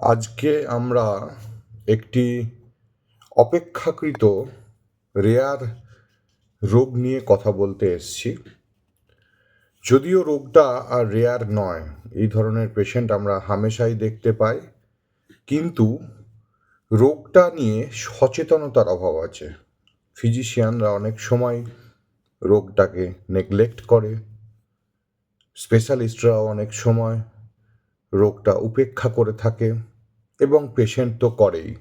আজকে আমরা একটি অপেক্ষাকৃত রেয়ার রোগ নিয়ে কথা বলতে এসেছি। যদিও রোগটা আর রেয়ার নয়, এই ধরনের পেশেন্ট আমরা হামেশাই দেখতে পাই, কিন্তু রোগটা নিয়ে সচেতনতার অভাব আছে। ফিজিশিয়ানরা অনেক সময় রোগটাকে নেগলেক্ট করে স্পেশালিস্টরাও অনেক সময় রোগটা উপেক্ষা করে থাকে। এবং পেশেন্ট তো করেই।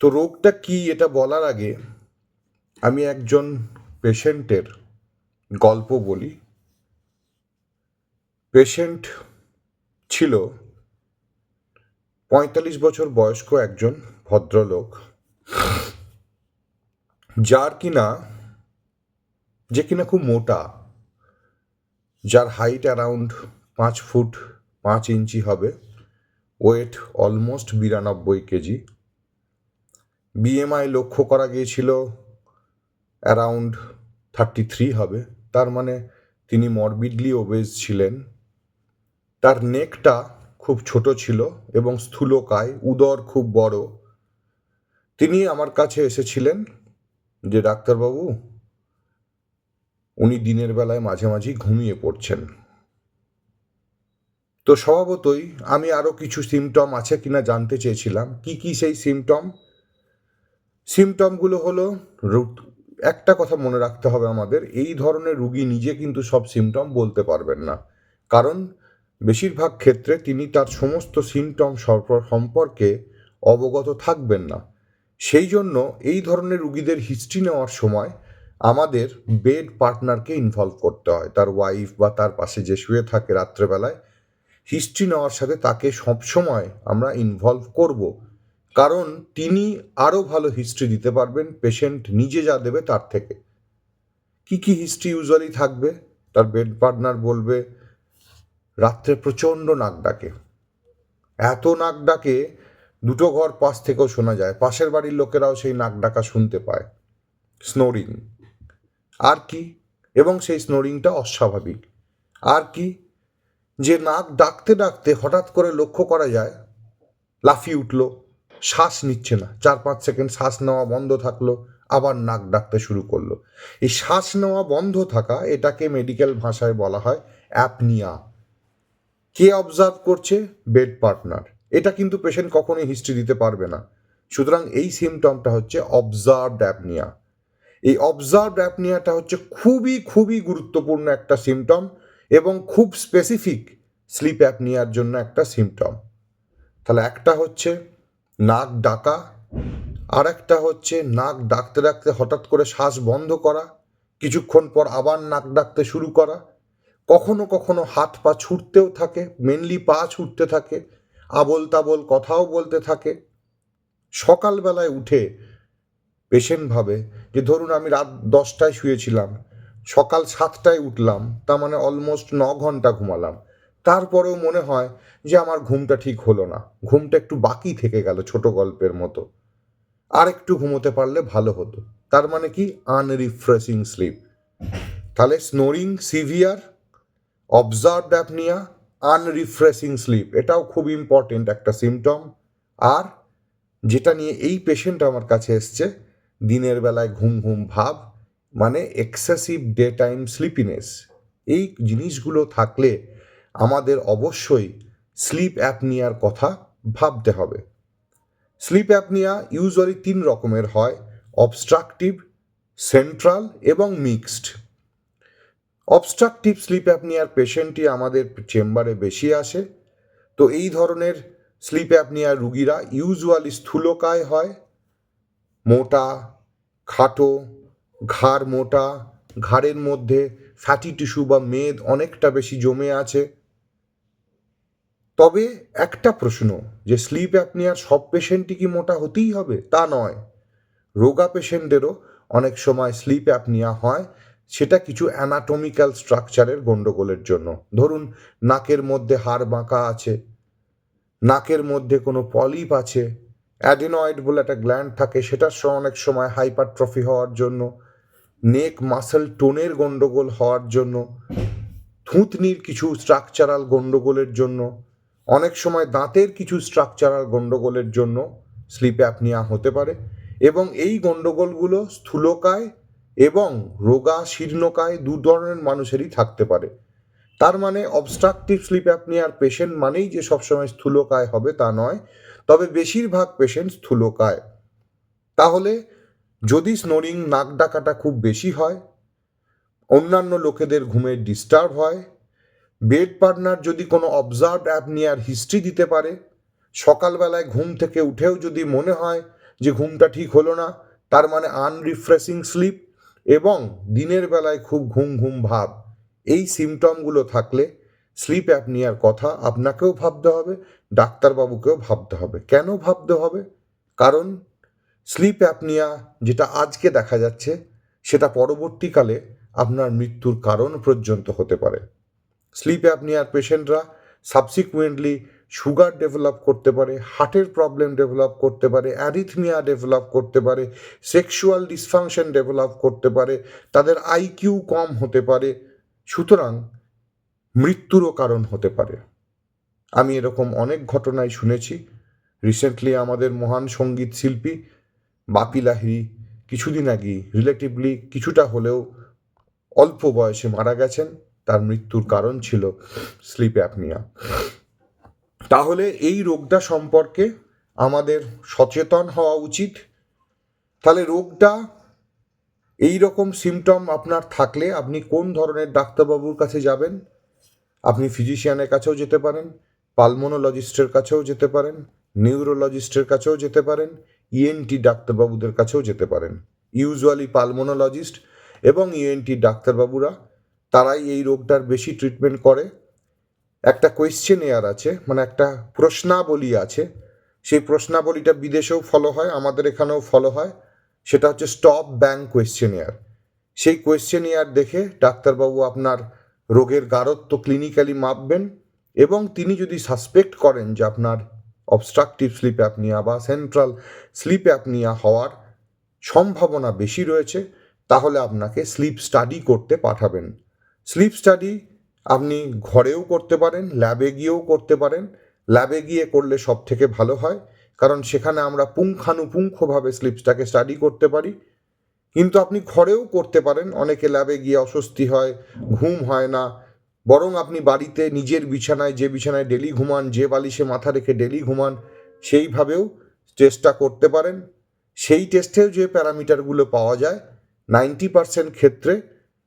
তো রোগটা কি এটা বলার আগে আমি একজন পেশেন্টের গল্প বলি। পেশেন্ট ছিল পঁয়তাল্লিশ বছর বয়স্ক একজন ভদ্রলোক, যার কিনা, যে কিনা খুব মোটা, যার হাইট অ্যারাউন্ড পাঁচ ফুট পাঁচ ইঞ্চি হবে। ওয়েট অলমোস্ট বিরানব্বই কেজি। বিএমআই লক্ষ্য করা গিয়েছিল অ্যারাউন্ড থার্টি থ্রি হবে। তার মানে তিনি মরবিডলি ওবেজ ছিলেন। তার নেকটা খুব ছোট ছিল এবং স্থূলকায়, উদর খুব বড়। তিনি আমার কাছে এসেছিলেন যে, ডাক্তারবাবু, উনি দিনের বেলায় মাঝে মাঝেই ঘুমিয়ে পড়ছেন। তো স্বভাবতই আমি আরও কিছু সিমটম আছে কিনা জানতে চেয়েছিলাম। কি কি সেই সিমটম সিমটমগুলো হলো একটা কথা মনে রাখতে হবে আমাদের, এই ধরনের রুগী নিজে কিন্তু সব সিমটম বলতে পারবেন না। কারণ বেশিরভাগ ক্ষেত্রে তিনি তার সমস্ত সিমটম সম্পর্কে অবগত থাকবেন না। সেই জন্য এই ধরনের রুগীদের হিস্ট্রি নেওয়ার সময় আমাদের বেড পার্টনারকে ইনভলভ করতে হয়। তার ওয়াইফ বা তার পাশে যে শুয়ে থাকে রাত্রেবেলায় হিস্ট্রি নেওয়ার সাথে তাকে সবসময় আমরা ইনভলভ করব। কারণ তিনি আরও ভালো হিস্ট্রি দিতে পারবেন পেশেন্ট নিজে যা দেবে তার থেকে। কি কি হিস্ট্রি ইউজুয়ালি থাকবে? তার বেড পার্টনার বলবে, রাত্রে প্রচণ্ড নাক ডাকে। এত নাক ডাকে, দুটো ঘর পাশ থেকেও শোনা যায়, পাশের বাড়ির লোকেরাও সেই নাক ডাকা শুনতে পায় স্নোরিং আর কি? এবং সেই স্নোরিংটা অস্বাভাবিক। আর কি? যে নাক ডাকতে ডাকতে হঠাৎ করে লক্ষ্য করা যায়, লাফিয়ে উঠল, শ্বাস নিচ্ছে না। চার পাঁচ সেকেন্ড শ্বাস নেওয়া বন্ধ থাকল, আবার নাক ডাকতে শুরু করল। এই শ্বাস নেওয়া বন্ধ থাকা, এটাকে মেডিকেল ভাষায় বলা হয় অ্যাপনিয়া। কে অবজার্ভ করছে? Bed partner. এটা কিন্তু পেশেন্ট কখনোই হিস্ট্রি দিতে পারবে না। সুতরাং এই সিমটমটা হচ্ছে অবজার্ভড অ্যাপনিয়া। এই অবজার্ভড অ্যাপনিয়াটা হচ্ছে খুবই খুবই গুরুত্বপূর্ণ একটা সিমটম। এবং খুব স্পেসিফিক স্লিপ অ্যাপনিয়ার জন্য একটা সিমটম তাহলে একটা হচ্ছে নাক ডাকা, আর একটা হচ্ছে নাক ডাকতে ডাকতে হঠাৎ করে শ্বাস বন্ধ করা, কিছুক্ষণ পর আবার নাক ডাকতে শুরু করা। কখনো কখনো হাত পা ছুটতেও থাকে মেনলি পা ছুটতে থাকে আবল তাবল কথাও বলতে থাকে। সকালবেলায় উঠে পেশেন্ট ভাবে যে, ধরুন আমি রাত দশটায় শুয়েছিলাম সকাল সাতটায় উঠলাম, তার মানে অলমোস্ট ন ঘণ্টা ঘুমালাম। তারপরেও মনে হয় যে আমার ঘুমটা ঠিক হলো না। ঘুমটা একটু বাকি থেকে গেল ছোট গল্পের মতো। আর একটু ঘুমোতে পারলে ভালো হতো। তার মানে কি? আনরিফ্রেশিং স্লিপ তাহলে snoring severe observe apnoea unrefreshing sleep এটাও খুব ইম্পর্টেন্ট একটা সিমটম আর যেটা নিয়ে এই পেশেন্ট আমার কাছে এসছে, দিনের বেলায় ঘুম ঘুম ভাব মানে এক্সেসিভ ডে টাইম স্লিপিনেস এই জিনিসগুলো থাকলে আমাদের অবশ্যই স্লিপ অ্যাপনিয়ার কথা ভাবতে হবে। স্লিপ অ্যাপনিয়া ইউজুয়ালি তিন রকমের হয় অবস্ট্রাকটিভ সেন্ট্রাল এবং মিক্সড অবস্ট্রাকটিভ স্লিপ অ্যাপনিয়ার পেশেন্টই আমাদের চেম্বারে বেশি আসে। তো এই ধরনের স্লিপ অ্যাপনিয়ার রুগীরা ইউজুয়ালি স্থূলকায় হয়, মোটা, খাটো ঘাড় মোটা, ঘাড়ের মধ্যে ফ্যাটি টিস্যু বা মেদ অনেকটা বেশি জমে আছে। তবে একটা প্রশ্ন, যে স্লিপ অ্যাপনিয়ার সব পেশেন্টই কি মোটা হতেই হবে? তা নয়। রোগা পেশেন্টদেরও অনেক সময় স্লিপ অ্যাপনিয়া হয়, সেটা কিছু অ্যানাটমিক্যাল স্ট্রাকচারের গণ্ডগোলের জন্য। ধরুন, নাকের মধ্যে হাড় বাঁকা আছে, নাকের মধ্যে কোনো পলিপ আছে অ্যাডিনয়েড বলে একটা গ্ল্যান্ড থাকে, সেটার অনেক সময় হাইপারট্রফি হওয়ার জন্য। নেক মাসেল টোনের গণ্ডগোল হওয়ার জন্য, থুতনির কিছু স্ট্রাকচারাল গণ্ডগোলের জন্য, অনেক সময় দাঁতের কিছু স্ট্রাকচারাল গণ্ডগোলের জন্য স্লিপ অ্যাপনিয়া হতে পারে এবং এই গণ্ডগোলগুলো স্থূলকায় এবং রোগা শীর্ণকায় দু ধরনের মানুষেরই থাকতে পারে। তার মানে অবস্ট্রাকটিভ স্লিপ অ্যাপনিয়ার পেশেন্ট মানেই যে সবসময় স্থূলকায় হবে তা নয়, তবে বেশিরভাগ পেশেন্ট স্থূলকায়। তাহলে যদি স্নোরিং নাক ডাকাটা খুব বেশি হয়, অন্যান্য লোকেদের ঘুমে ডিস্টার্ব হয় বেড পার্টনার যদি কোনো অবজার্ভড অ্যাপনিয়ার হিস্ট্রি দিতে পারে, সকালবেলায় ঘুম থেকে উঠেও যদি মনে হয় যে ঘুমটা ঠিক হলো না, তার মানে আনরিফ্রেশিং স্লিপ এবং দিনের বেলায় খুব ঘুম ঘুম ভাব, এই সিমটমগুলো থাকলে স্লিপ অ্যাপনিয়ার কথা আপনাকেও ভাবতে হবে, ডাক্তারবাবুকেও ভাবতে হবে। কেন ভাবতে হবে? কারণ স্লিপ অ্যাপনিয়া যেটা আজকে দেখা যাচ্ছে, সেটা পরবর্তীকালে আপনার মৃত্যুর কারণ পর্যন্ত হতে পারে। স্লিপ অ্যাপনিয়ার পেশেন্টরা সাবসিকুয়েন্টলি সুগার ডেভেলপ করতে পারে হার্টের প্রবলেম ডেভেলপ করতে পারে অ্যারিথমিয়া ডেভেলপ করতে পারে সেক্সুয়াল ডিসফাংশন ডেভেলপ করতে পারে, তাদের আইকিউ কম হতে পারে, সুতরাং মৃত্যুরও কারণ হতে পারে। আমি এরকম অনেক ঘটনাই শুনেছি। রিসেন্টলি আমাদের মহান সংগীত শিল্পী বাপি লাহিড়ী কিছুদিন আগেই রিলেটিভলি কিছুটা হলেও অল্প বয়সে মারা গেছেন। তার মৃত্যুর কারণ ছিল স্লিপ অ্যাপনিয়া তাহলে এই রোগটা সম্পর্কে আমাদের সচেতন হওয়া উচিত। তাহলে রোগটা এই রকম সিমটম আপনার থাকলে আপনি কোন ধরনের ডাক্তারবাবুর কাছে যাবেন? আপনি ফিজিশিয়ানের কাছেও যেতে পারেন পালমোনোলজিস্টের কাছেও যেতে পারেন নিউরোলজিস্টের কাছেও যেতে পারেন ইএনটি ডাক্তারবাবুদের কাছেও যেতে পারেন। ইউজুয়ালি পালমোনোলজিস্ট এবং ইএনটি ডাক্তারবাবুরা, তারাই এই রোগটার বেশি ট্রিটমেন্ট করে। একটা কোয়েশ্চেন এয়ার আছে মানে একটা প্রশ্নাবলী আছে। সেই প্রশ্নাবলীটা বিদেশেও ফলো হয়, আমাদের এখানেও ফলো হয়। সেটা হচ্ছে স্টপ ব্যাঙ্ক কোয়েশ্চেন এয়ার সেই কোয়েশ্চেন এয়ার দেখে ডাক্তারবাবু আপনার রোগের গাঢ়ত্ব ক্লিনিক্যালি মাপবেন এবং তিনি যদি সাসপেক্ট করেন যে আপনার অবস্ট্রাকটিভ স্লিপ অ্যাপনিয়া বা সেন্ট্রাল স্লিপ অ্যাপনিয়া হওয়ার সম্ভাবনা বেশি রয়েছে, তাহলে আপনাকে স্লিপ স্টাডি করতে পাঠাবেন। স্লিপ স্টাডি আপনি ঘরেও করতে পারেন ল্যাবে গিয়েও করতে পারেন। ল্যাবে গিয়ে করলে সব থেকে ভালো হয়, কারণ সেখানে আমরা পুঙ্খানুপুঙ্খভাবে স্লিপসটাকে স্টাডি করতে পারি। কিন্তু আপনি ঘরেও করতে পারেন, অনেকে ল্যাবে গিয়ে অস্বস্তি হয়, ঘুম হয় না বরং আপনি বাড়িতে নিজের বিছানায়, যে বিছানায় ডেলি ঘুমান, যে বালিশে মাথা রেখে ডেলি ঘুমান, সেইভাবেও চেষ্টা করতে পারেন। সেই টেস্টেও যে প্যারামিটারগুলো পাওয়া যায় নাইনটি পার্সেন্ট ক্ষেত্রে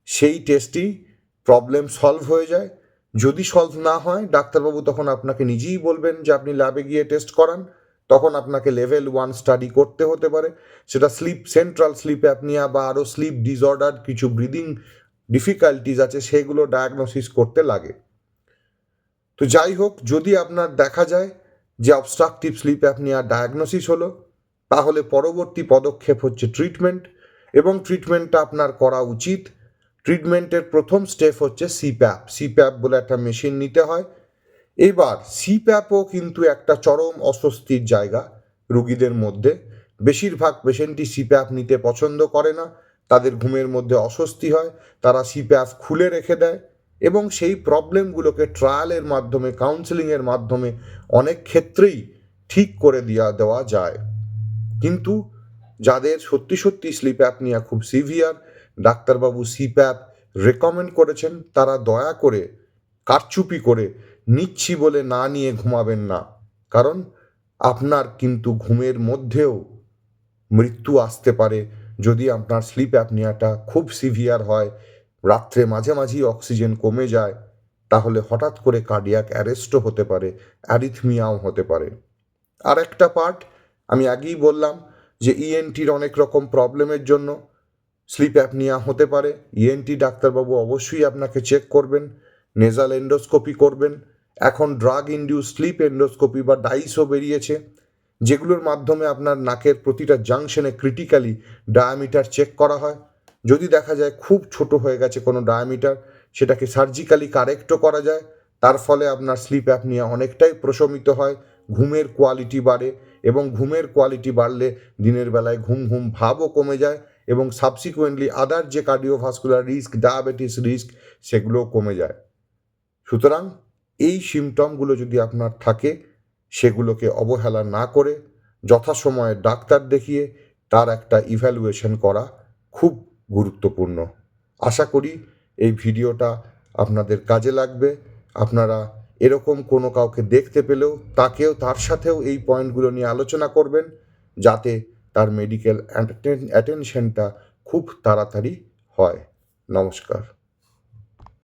সেই টেস্টই প্রবলেম সলভ হয়ে যায়। যদি সলভ না হয়, ডাক্তারবাবু তখন আপনাকে নিজেই বলবেন যে আপনি ল্যাবে গিয়ে টেস্ট করান। তখন আপনাকে লেভেল ওয়ান স্টাডি করতে হতে পারে। সেটা স্লিপ সেন্ট্রাল স্লিপ অ্যাপনিয়া বা আরও স্লিপ ডিসঅর্ডার কিছু ব্রিদিং ডিফিকাল্টিজ আছে, সেগুলো ডায়াগনোসিস করতে লাগে। তো যাই হোক, যদি আপনার দেখা যায় যে অবস্ট্রাকটিভ স্লিপ অ্যাপনিয়া ডায়াগনোসিস হলো, তাহলে পরবর্তী পদক্ষেপ হচ্ছে ট্রিটমেন্ট এবং ট্রিটমেন্টটা আপনার করা উচিত। ট্রিটমেন্টের প্রথম স্টেপ হচ্ছে সিপ্যাপ সিপ্যাপ বলে একটা মেশিন নিতে হয়। এবার সিপ্যাপও কিন্তু একটা চরম অস্বস্তির জায়গা রুগীদের মধ্যে। বেশিরভাগ পেশেন্টই সিপ্যাপ নিতে পছন্দ করে না। তাদের ঘুমের মধ্যে অস্বস্তি হয়, তারা সিপ্যাপ খুলে রেখে দেয় এবং সেই প্রবলেমগুলোকে ট্রায়ালের মাধ্যমে, কাউন্সেলিংয়ের মাধ্যমে অনেক ক্ষেত্রেই ঠিক করে দেওয়া দেওয়া যায়। কিন্তু যাদের সত্যি সত্যি স্লিপ অ্যাপনিয়া খুব সিভিয়ার ডাক্তারবাবু সিপ্যাপ রেকমেন্ড করেছেন, তারা দয়া করে, কারচুপি করে নিচ্ছি বলে না নিয়ে ঘুমাবেন না। কারণ আপনার কিন্তু ঘুমের মধ্যেও মৃত্যু আসতে পারে যদি আপনার স্লিপ অ্যাপনিয়াটা খুব সিভিয়ার হয়, রাত্রে মাঝে মাঝেই অক্সিজেন কমে যায়, তাহলে হঠাৎ করে কার্ডিয়াক অ্যারেস্টও হতে পারে অ্যারিথমিয়াও হতে পারে। আর একটা পার্ট আমি আগেই বললাম যে ইএনটির অনেক রকম প্রবলেমের জন্য স্লিপ অ্যাপনিয়া হতে পারে। ইএনটি ডাক্তারবাবু অবশ্যই আপনাকে চেক করবেন নেজাল এন্ডোস্কোপি করবেন। এখন ড্রাগ ইন্ডিউস স্লিপ এন্ডোস্কোপি বা ডাইসও বেরিয়েছে। যেগুলোর মাধ্যমে আপনার নাকের প্রতিটা জাংশনে ক্রিটিক্যালি ডায়ামিটার চেক করা হয়। যদি দেখা যায় খুব ছোট হয়ে গেছে কোনো ডায়ামিটার সেটাকে সার্জিক্যালি কারেক্টও করা যায়। তার ফলে আপনার স্লিপ অ্যাপনিয়া অনেকটাই প্রশমিত হয়, ঘুমের কোয়ালিটি বাড়ে এবং ঘুমের কোয়ালিটি বাড়লে দিনের বেলায় ঘুম ঘুম ভাবও কমে যায় এবং সাবসিকুয়েন্টলি আদার যে কার্ডিওভাস্কুলার রিস্ক ডায়াবেটিস রিস্ক সেগুলোও কমে যায়। সুতরাং এই সিমটমগুলো যদি আপনার থাকে সেগুলোকে অবহেলা না করে যথাসময়ে ডাক্তার দেখিয়ে তার একটা ইভ্যালুয়েশন করা খুব গুরুত্বপূর্ণ। আশা করি এই ভিডিওটা আপনাদের কাজে লাগবে। আপনারা এরকম কোনো কাউকে দেখতে পেলেও তাকেও তার সাথেও এই পয়েন্টগুলো নিয়ে আলোচনা করবেন যাতে তার মেডিকেল অ্যাটেনশনটা খুব তাড়াতাড়ি হয়। নমস্কার।